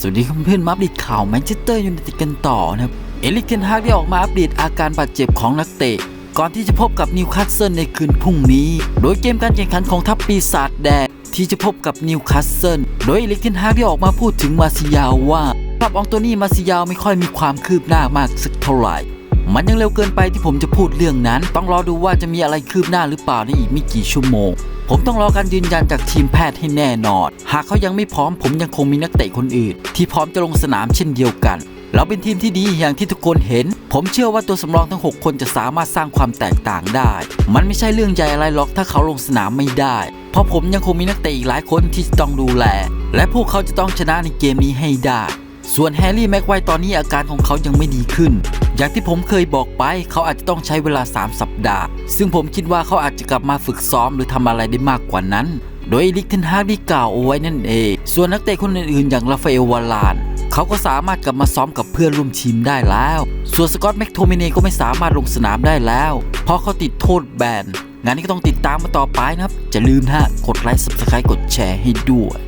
สวัสดีครับเพื่อนๆมาอัปเดตข่าวแมนเชสเตอร์ยูไนเต็ดกันต่อนะครับ เอลิกเทนฮากได้ออกมาอัปเดตอาการบาดเจ็บของนักเตะ ก่อนที่จะพบกับนิวคาสเซิลในคืนพรุ่งนี้ โดยเกมการแข่งขันของทัพปีศาจแดงที่จะพบกับนิวคาสเซิล โดยเอลิกเทนฮากได้ออกมาพูดถึงมาซิยาวว่าสำหรับองตัวนี้มาซิยาไม่ค่อยมีความคืบหน้ามากสักเท่าไหร่ มันยังเร็วเกินไปที่ผมจะพูดเรื่องนั้น ต้องรอดูว่าจะมีอะไรคืบหน้าหรือเปล่าในอีกไม่กี่ชั่วโมง ผมต้องรอการยืนยันจากทีมแพทย์ให้แน่นอน หากเขายังไม่พร้อมผมยังคงมีนักเตะคนอื่น ที่พร้อมจะลงสนามเช่นเดียวกันเราเป็นทีมที่ดีอย่างที่ทุกคนเห็น ผมเชื่อว่าตัวสำรองทั้ง 6 คนจะสามารถสร้างความแตกต่างได้ มันไม่ใช่เรื่องใหญ่อะไรหรอกถ้าเขาลงสนามไม่ได้ เพราะผมยังคงมีนักเตะอีกหลายคนที่ต้องดูแล และพวกเขาจะต้องชนะในเกมนี้ให้ได้ ส่วนแฮร์รี่แม็กไวรตอนนี้อาการของเขายังไม่ดีขึ้น อย่างที่ผมเคยบอกไปเขาอาจจะต้องใช้เวลา 3 สัปดาห์ ซึ่งผมคิดว่าเขาอาจจะกลับมาฝึกซ้อมหรือทำอะไรได้มากกว่านั้น โดยลิกเทนฮากได้กล่าวเอาไว้นั่นเอง ส่วนนักเตะคนอื่นๆ อย่างราฟาเอลวาลานเขาก็สามารถกลับมาซ้อมกับเพื่อนร่วมทีมได้แล้ว ส่วนสกอตต์แม็กโทมิเนก็ไม่สามารถลงสนามได้แล้ว เพราะเขาติดโทษแบนงานนี้ก็ต้องติดตามมาต่อไปนะครับจะลืมฮะกดไลค์ subscribe กดแชร์ให้ด้วย